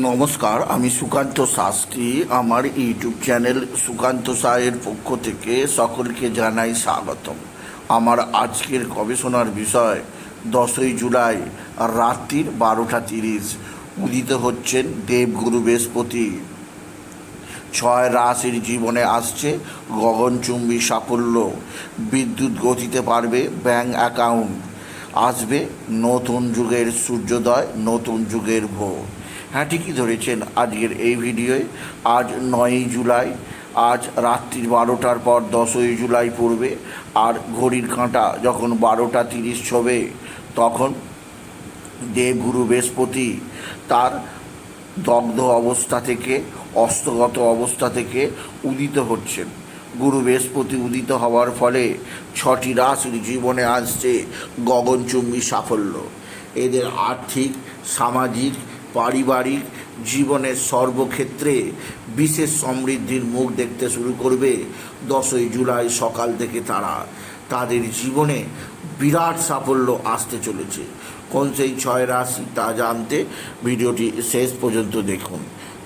নমস্কার, আমি সুকান্ত শাস্ত্রী। আমার ইউটিউব চ্যানেল সুকান্ত সায়ের পক্ষ থেকে সকলকে জানাই স্বাগতম। আমার আজকের গবেষণার বিষয়, দশই জুলাই, রাত্রির বারোটা তিরিশ। উদিত হচ্ছেন দেবগুরু বৃহস্পতি। ছয় রাশির জীবনে আসছে গগনচুম্বী সাফল্য। বিদ্যুৎ গতিতে পারবে ব্যাঙ্ক অ্যাকাউন্ট। আসবে নতুন যুগের সূর্যোদয়, নতুন যুগের ভোর। হ্যাঁ ঠিকই ধরেছেন আজকের এই ভিডিওয়ে। আজ নয়ই জুলাই, আজ রাত্রির বারোটার পর দশই জুলাই পড়বে, আর ঘড়ির কাঁটা যখন বারোটা তিরিশ ছবে, তখন দেবগুরু বৃহস্পতি তার দগ্ধ অবস্থা থেকে, অস্তগত অবস্থা থেকে উদিত হচ্ছেন। গুরু বৃহস্পতি উদিত হওয়ার ফলে ছটি রাশির জীবনে আসছে গগনচুম্বী সাফল্য। এদের আর্থিক, সামাজিক পারিবারিক জীবনের সর্বক্ষেত্রে বিশেষ সমৃদ্ধির মুখ দেখতে শুরু করবে দশই জুলাই সকাল থেকে তারা। তাদের জীবনে বিরাট সাফল্য আসতে চলেছে। কোন সেই ছয় রাশি তা জানতে ভিডিওটি শেষ পর্যন্ত দেখুন।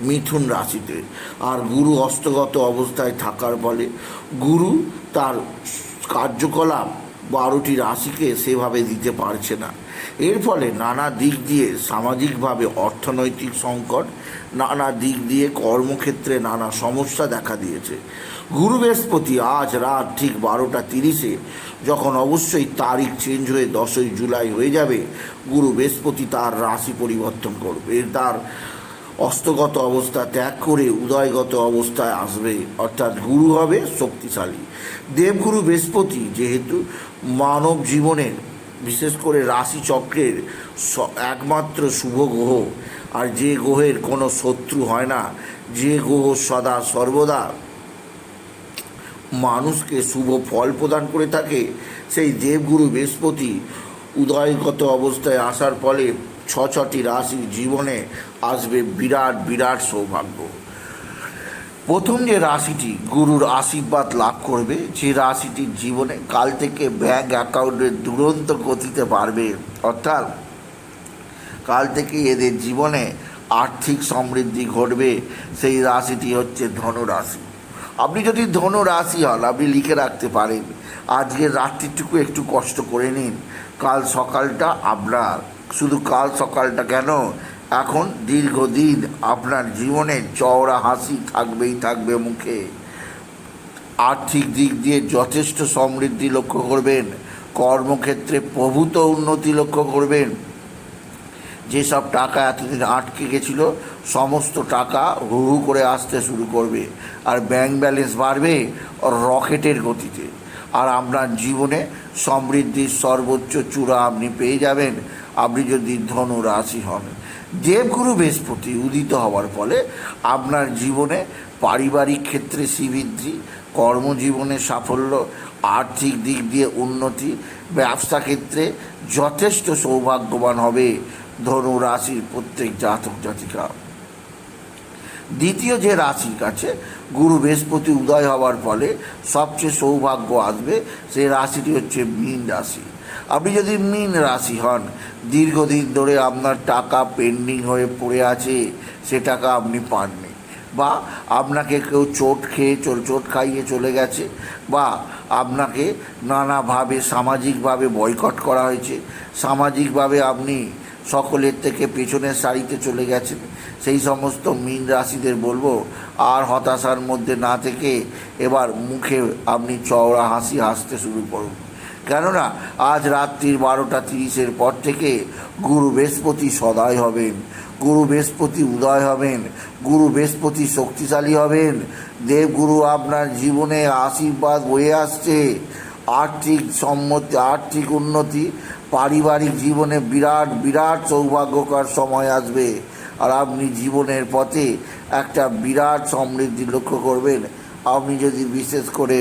মিথুন রাশিতে। আর গুরু অস্তগত অবস্থায় থাকার ফলে গুরু তার কার্যকলাপ বারোটি রাশিকে সেভাবে দিতে পারছে না। এর ফলে নানা দিক দিয়ে সামাজিকভাবে অর্থনৈতিক সংকট, নানা দিক দিয়ে কর্মক্ষেত্রে নানা সমস্যা দেখা দিয়েছে। গুরু বৃহস্পতি আজ রাত ঠিক বারোটা তিরিশে, যখন অবশ্যই তারিখ চেঞ্জ হয়ে দশই জুলাই হয়ে যাবে, গুরু বৃহস্পতি তার রাশি পরিবর্তন করবে। তার অস্তগত অবস্থা ত্যাগ করে উদয়গত অবস্থায় আসবে। অর্থাৎ গুরু হবে শক্তিশালী। দেবগুরু বৃহস্পতি, যেহেতু মানব জীবনের, বিশেষ করে রাশি চক্রের একমাত্র শুভ গ্রহ। আর যে গ্রহের কোনো শত্রু হয় না, যে গ্রহ সদা সর্বদা মানুষকে শুভ ফল প্রদান করে থাকে, সেই দেবগুরু বৃহস্পতি উদয়গত অবস্থায় আসার ফলে ছ ছটি রাশির জীবনে আসবে বিরাট বিরাট সৌভাগ্য। প্রথম যে রাশিটি গুরুর আশীর্বাদ লাভ করবে, যে রাশিটির জীবনে কাল থেকে ব্যাঙ্ক অ্যাকাউন্টে দুরন্ত গতিতে পারবে অর্থাৎ কাল থেকে এদের জীবনে আর্থিক সমৃদ্ধি ঘটবে, সেই রাশিটি হচ্ছে ধনুরাশি। আপনি যদি ধনু রাশি হন, আপনি লিখে রাখতে পারেন। আজকের রাত্রিটুকু একটু কষ্ট করে নিন। কাল সকালটা আপনার। শুধু কাল সকালটা কেন? এখন দীর্ঘদিন আপনার জীবনে চওড়া হাসি থাকবেই থাকবে মুখে। আর্থিক দিক দিয়ে যথেষ্ট সমৃদ্ধি লক্ষ্য করবেন। কর্মক্ষেত্রে প্রভূত উন্নতি লক্ষ্য করবেন। যেসব টাকা এতদিন আটকে গেছিল, সমস্ত টাকা হু হু করে আসতে শুরু করবে। আর ব্যাংক ব্যালেন্স বাড়বে রকেটের গতিতে। আর আপনার জীবনে সমৃদ্ধির সর্বোচ্চ চূড়া আপনি পেয়ে যাবেন। আপনি যদি ধনু রাশি হন। দেবগুরু বৃহস্পতি উদিত হওয়ার ফলে আপনার জীবনে পারিবারিক ক্ষেত্রে শ্রীবৃদ্ধি, কর্মজীবনে সাফল্য, আর্থিক দিক দিয়ে উন্নতি, ব্যবসা ক্ষেত্রে যথেষ্ট সৌভাগ্যবান হবে। ধনু রাশির প্রত্যেক জাতক জাতিকা। দ্বিতীয় যে রাশির কাছে গুরু বৃহস্পতি উদয় হওয়ার ফলে সবচেয়ে সৌভাগ্য আসবে সেই রাশিটি হচ্ছে মীন রাশি। আপনি যদি মীন রাশি হন, দীর্ঘদিন ধরে আপনার টাকা পেন্ডিং হয়ে পড়ে আছে, সে টাকা আপনি পাননি বা আপনাকে কেউ চোট খেয়ে চোট চোট খাইয়ে চলে গেছে বা আপনাকে নানাভাবে সামাজিকভাবে বয়কট করা হয়েছে, সামাজিকভাবে আপনি সকলের থেকে পেছনের সারিতে চলে গেছেন। সেই সমস্ত মীন রাশিদের বলব, আর হতাশার মধ্যে না থেকে এবার মুখে আপনি চওড়া হাসি হাসতে শুরু করুন। কেননা, আজ রাত্রির বারোটা তিরিশের পর থেকে গুরু বৃহস্পতি সদয় হবেন। গুরু বৃহস্পতি উদয় হবেন। গুরু বৃহস্পতি শক্তিশালী হবেন। দেবগুরু আপনার জীবনে আশীর্বাদ বয়ে আসছে। আর্থিক সম্মতি, আর্থিক উন্নতি পারিবারিক জীবনে বিরাট বিরাট সৌভাগ্যকর সময় আসবে। আর আপনি জীবনের পথে একটা বিরাট সমৃদ্ধি লক্ষ্য করবেন। আপনি যদি বিশেষ করে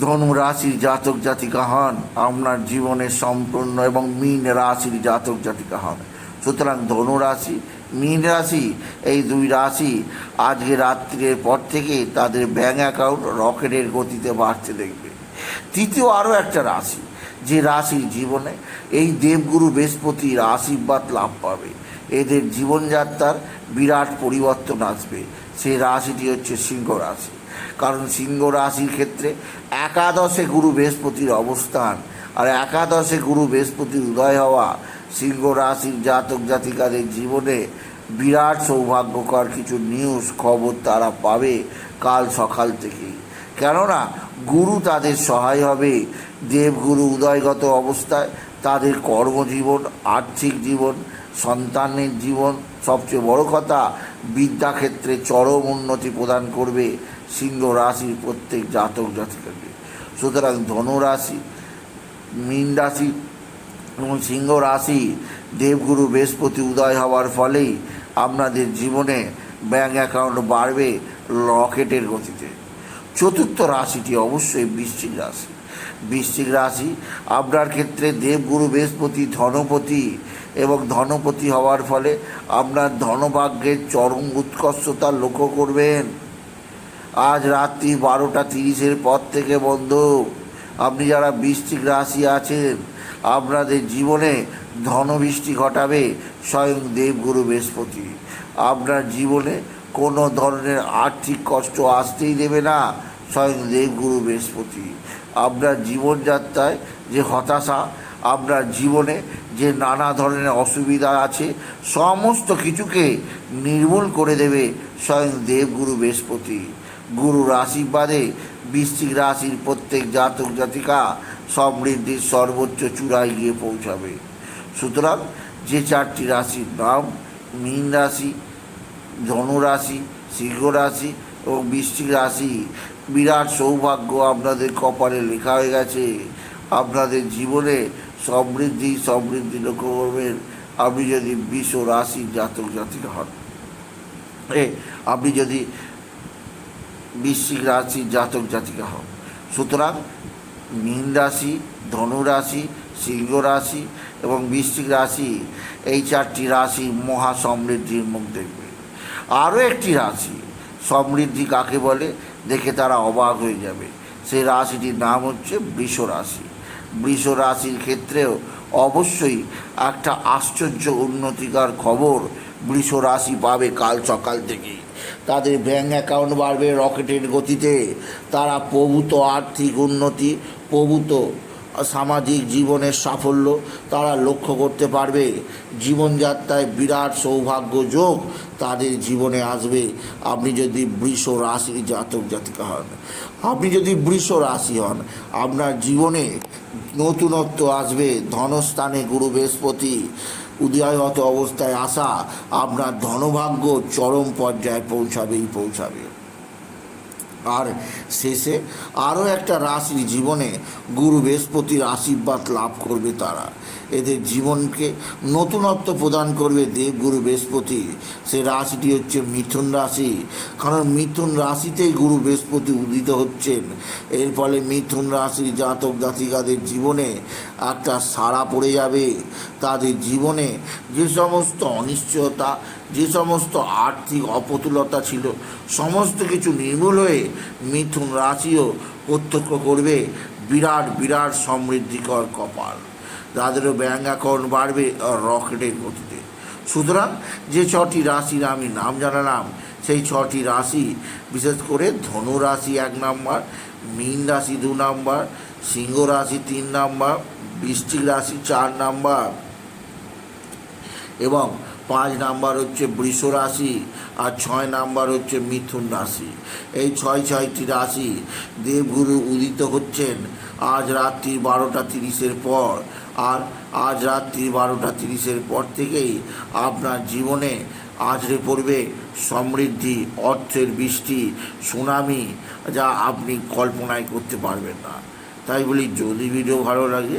ধনু রাশির জাতক জাতিকা হন, আপনার জীবনে সম্পূর্ণ এবং মীন রাশির জাতক জাতিকা হন। সুতরাং ধনু রাশি মীন রাশি, এই দুই রাশি আজকে রাত্রির পর থেকে তাদের ব্যাঙ্ক অ্যাকাউন্ট রকেটের গতিতে বাড়তে দেখবে। তৃতীয় আরও একটা রাশি, যে রাশির জীবনে এই দেবগুরু বৃহস্পতির আশীর্বাদ লাভ পাবে। এদের জীবনযাত্রার বিরাট পরিবর্তন আসবে। সেই রাশিটি হচ্ছে সিংহ রাশি। কারণ সিংহ রাশির ক্ষেত্রে একাদশে গুরু বৃহস্পতির অবস্থান আর একাদশে গুরু বৃহস্পতির উদয় হওয়া সিংহ রাশির জাতক জাতিকাদের জীবনে বিরাট সৌভাগ্যকর কিছু নিউজ খবর তারা পাবে কাল সকাল থেকেই। কেননা গুরু তাদের সহায় হবে। দেবগুরু উদয়গত অবস্থায় তাদের কর্মজীবন, আর্থিক জীবন, সন্তানের জীবন, সবচেয়ে বড় কথা, বিদ্যাক্ষেত্রে চরম উন্নতি প্রদান করবে সিংহ রাশির প্রত্যেক জাতক জাতিকাকে। সুতরাং ধনুরাশি, মীন রাশি এবং সিংহ রাশি দেবগুরু বৃহস্পতি উদয় হওয়ার ফলেই আপনাদের জীবনে ব্যাঙ্ক অ্যাকাউন্ট বাড়বে, রকেটের গতিতে। চতুর্থ রাশিটি অবশ্যই বৃশ্চিক রাশি। বৃশ্চিক রাশি, আপনার ক্ষেত্রে দেবগুরু, বৃহস্পতি, ধনপতি এবং ধনপতি হওয়ার ফলে আপনার ধনভাগ্যের চরম উৎকর্ষতা লক্ষ্য করবেন। আজ রাত্রি বারোটা তিরিশের পর থেকে বন্ধু, আপনি যারা বৃশ্চিক রাশি আছেন, আপনাদের জীবনে ধনবৃষ্টি ঘটাবে স্বয়ং দেবগুরু, বৃহস্পতি। আপনার জীবনে কোনো ধরনের আর্থিক কষ্ট আসতেই দেবে না, স্বয়ং দেবগুরু বৃহস্পতি। আপনার জীবনযাত্রায় যে হতাশা, আপনার জীবনে যে নানা ধরনের অসুবিধা আছে, সমস্ত কিছুকে নির্মূল করে দেবে স্বয়ং দেবগুরু বৃহস্পতি। গুরুর আশীর্বাদে বৃশ্চিক রাশির প্রত্যেক জাতক জাতিকা সমৃদ্ধির সর্বোচ্চ চূড়ায় গিয়ে পৌঁছাবে। সুতরাং যে চারটি রাশির নাম, মীন রাশি ধনুরাশি সিংহ রাশি এবং বৃশ্চিক রাশি। বিরাট সৌভাগ্য আপনাদের কপালে লেখা হয়ে গেছে। আপনাদের জীবনে সমৃদ্ধি সমৃদ্ধি লক্ষ্য করবেন আপনি যদি বিশ্ব রাশি জাতক জাতিকা হন আপনি যদি বৃশ্চিক রাশির জাতক জাতিকা হন, সুতরাং মীন রাশি ধনু রাশি সিংহ রাশি এবং বৃশ্চিক রাশি, এই চারটি রাশি মহা সমৃদ্ধির মুখ দেখবে। আরও একটি রাশি, সমৃদ্ধি কাকে বলে? দেখে তারা অবাক হয়ে যাবে। সেই রাশিটির নাম হচ্ছে বৃষ রাশি। বৃষ রাশির ক্ষেত্রেও অবশ্যই একটা আশ্চর্য উন্নতিকার খবর বৃষ রাশি পাবে কাল সকাল থেকেই। তাদের ব্যাঙ্ক অ্যাকাউন্ট বাড়বে রকেটের গতিতে। তারা প্রভূত আর্থিক উন্নতি, প্রভূত সামাজিক জীবনের সাফল্য তারা লক্ষ্য করতে পারবে। জীবনযাত্রায় বিরাট সৌভাগ্য যোগ তাদের জীবনে আসবে। আপনি যদি বৃষ রাশির জাতক জাতিকা হন, আপনি যদি বৃষ রাশি হন, আপনার জীবনে নতুনত্ব আসবে। ধনস্থানে গুরু বৃহস্পতি উদয়গত অবস্থায় আসা, আপনার ধনভাগ্য চরম পর্যায়ে পৌঁছাবেই পৌঁছাবে। আর শেষে আরও একটা রাশির জীবনে গুরু বৃহস্পতির আশীর্বাদ লাভ করবে তারা। এদের জীবনকে নতুনত্ব প্রদান করবে দেবগুরু বৃহস্পতি। সে রাশিটি হচ্ছে মিথুন রাশি। কারণ মিথুন রাশিতেই গুরু বৃহস্পতি উদিত হচ্ছেন। এর ফলে মিথুন রাশির জাতক জাতিকাদের জীবনে একটা সাড়া পড়ে যাবে। তাদের জীবনে যে সমস্ত অনিশ্চয়তা যে সমস্ত আর্থিক অপতুলতা ছিল, সমস্ত কিছু নির্মূল হয়ে মিথুন রাশিও প্রত্যক্ষ করবে বিরাট বিরাট সমৃদ্ধিকর কপাল। তাদেরও ব্যাঙ্ক অ্যাকাউন্ট বাড়বে রকেটের গতিতে। সুতরাং যে ছটি রাশির আমি নাম জানালাম, সেই ছটি রাশি, বিশেষ করে ধনু রাশি এক নাম্বার, মীন রাশি দু নাম্বার, সিংহ রাশি তিন নাম্বার বৃষ্টিক রাশি চার নাম্বার এবং পাঁচ নাম্বার হচ্ছে বৃষ রাশি আর ছয় নাম্বার হচ্ছে মিথুন রাশি। এই ছয় ছয়টি রাশি দেবগুরু উদিত হচ্ছেন আজ রাত্রি বারোটা তিরিশের পর। আর আজ রাত্রি বারোটা তিরিশের পর থেকেই আপনার জীবনে আছড়ে পড়বে সমৃদ্ধি, অর্থের বৃষ্টি, সুনামি যা আপনি কল্পনায় করতে পারবেন না। তাই বলি, যদি ভিডিও ভালো লাগে